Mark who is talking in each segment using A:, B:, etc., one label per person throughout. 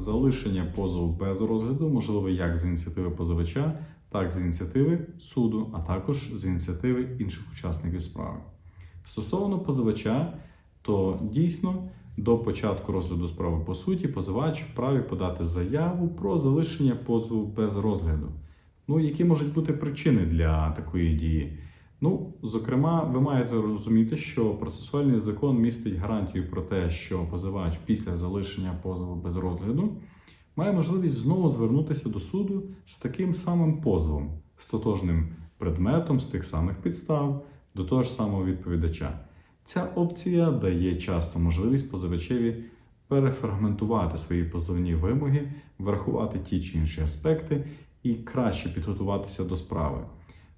A: залишення позову без розгляду можливе як з ініціативи позивача, так з ініціативи суду, а також з ініціативи інших учасників справи. Стосовно позивача, то дійсно до початку розгляду справи по суті позивач вправі подати заяву про залишення позову без розгляду. Ну, які можуть бути причини для такої дії? Ну, зокрема, ви маєте розуміти, що процесуальний закон містить гарантію про те, що позивач після залишення позову без розгляду має можливість знову звернутися до суду з таким самим позовом, з тотожним предметом, з тих самих підстав, до того ж самого відповідача. Ця опція дає часто можливість позивачеві перефрагментувати свої позовні вимоги, врахувати ті чи інші аспекти і краще підготуватися до справи.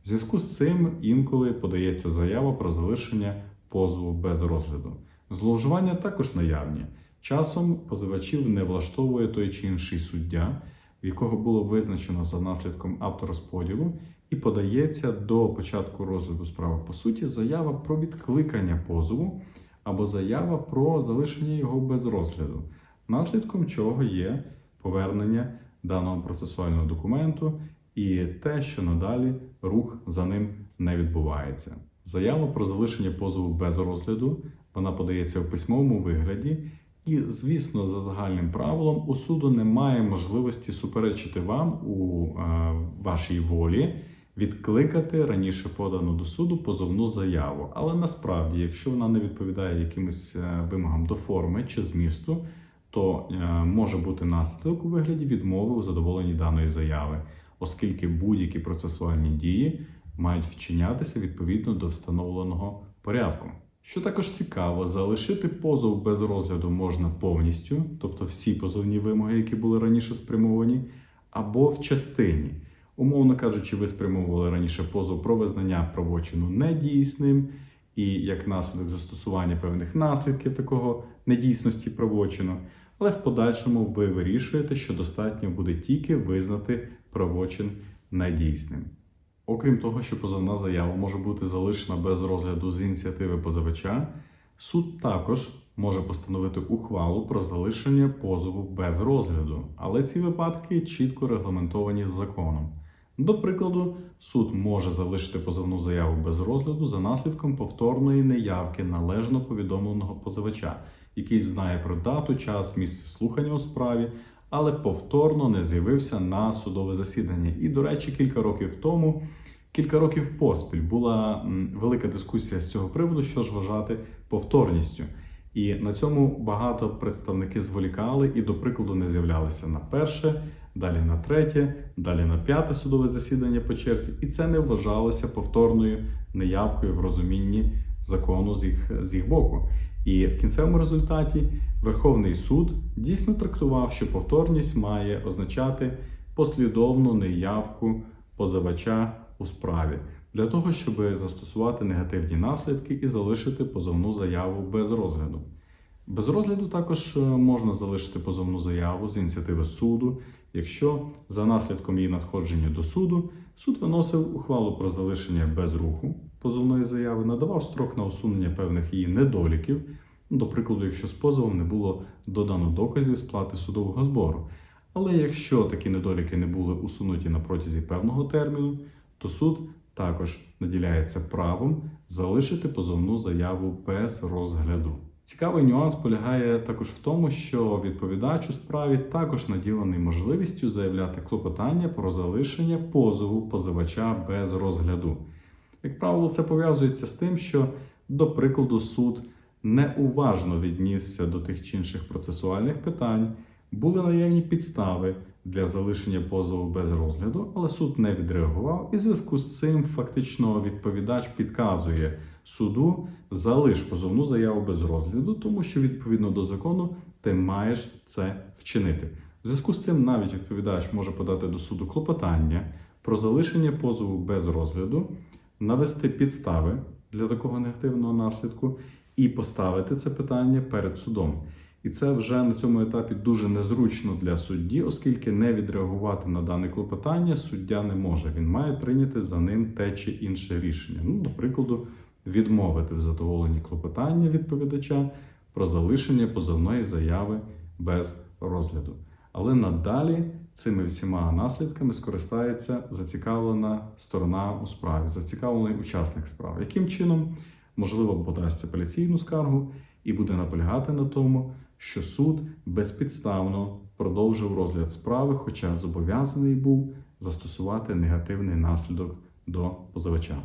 A: В зв'язку з цим інколи подається заява про залишення позову без розгляду. Зловживання також наявні. Часом позивачів не влаштовує той чи інший суддя, в якого було визначено за наслідком авторозподілу, і подається до початку розгляду справи по суті заява про відкликання позову або заява про залишення його без розгляду, наслідком чого є повернення даного процесуального документу і те, що надалі рух за ним не відбувається. Заява про залишення позову без розгляду вона подається в письмовому вигляді, і, звісно, за загальним правилом у суду немає можливості суперечити вам у е, вашій волі відкликати раніше подану до суду позовну заяву. Але насправді, якщо вона не відповідає якимось е, вимогам до форми чи змісту, то е, може бути наслідок у вигляді відмови у задоволенні даної заяви, оскільки будь-які процесуальні дії мають вчинятися відповідно до встановленого порядку. Що також цікаво, залишити позов без розгляду можна повністю, тобто всі позовні вимоги, які були раніше спрямовані, або в частині. Умовно кажучи, ви спрямовували раніше позов про визнання правочину недійсним, і як наслідок застосування певних наслідків такого недійсності правочину. Але в подальшому ви вирішуєте, що достатньо буде тільки визнати правочин недійсним. Окрім того, що позовна заява може бути залишена без розгляду з ініціативи позивача, суд також може постановити ухвалу про залишення позову без розгляду, але ці випадки чітко регламентовані законом. До прикладу, суд може залишити позовну заяву без розгляду за наслідком повторної неявки належно повідомленого позивача, який знає про дату, час, місце слухання у справі, але повторно не з'явився на судове засідання. І, до речі, кілька років тому, кілька років поспіль була велика дискусія з цього приводу, що ж вважати повторністю. І на цьому багато представники зволікали і, до прикладу, не з'являлися на перше, далі на третє, далі на п'яте судове засідання по черзі, і це не вважалося повторною неявкою в розумінні закону з їх, з їх боку. І в кінцевому результаті Верховний суд дійсно трактував, що повторність має означати послідовну неявку позивача у справі для того, щоб застосувати негативні наслідки і залишити позовну заяву без розгляду. Без розгляду також можна залишити позовну заяву з ініціативи суду, якщо за наслідком її надходження до суду суд виносив ухвалу про залишення без руху позовної заяви, надавав строк на усунення певних її недоліків, до прикладу, якщо з позовом не було додано доказів сплати судового збору. Але якщо такі недоліки не були усунуті на протязі певного терміну, то суд також наділяється правом залишити позовну заяву без розгляду. Цікавий нюанс полягає також в тому, що відповідач у справі також наділений можливістю заявляти клопотання про залишення позову позивача без розгляду. Як правило, це пов'язується з тим, що, до прикладу, суд неуважно віднісся до тих чи інших процесуальних питань, були наявні підстави для залишення позову без розгляду, але суд не відреагував, і в зв'язку з цим фактично відповідач підказує суду залиш позовну заяву без розгляду, тому що відповідно до закону ти маєш це вчинити. В зв'язку з цим навіть відповідач може подати до суду клопотання про залишення позову без розгляду, навести підстави для такого негативного наслідку і поставити це питання перед судом. І це вже на цьому етапі дуже незручно для судді, оскільки не відреагувати на дане клопотання суддя не може. Він має прийняти за ним те чи інше рішення. Ну, до прикладу, відмовити в задоволенні клопотання відповідача про залишення позовної заяви без розгляду. але надалі цими всіма наслідками скористається зацікавлена сторона у справі, зацікавлений учасник справи. Яким чином можливо подасть апеляційну скаргу і буде наполягати на тому, що суд безпідставно продовжив розгляд справи, хоча зобов'язаний був застосувати негативний наслідок до позивача.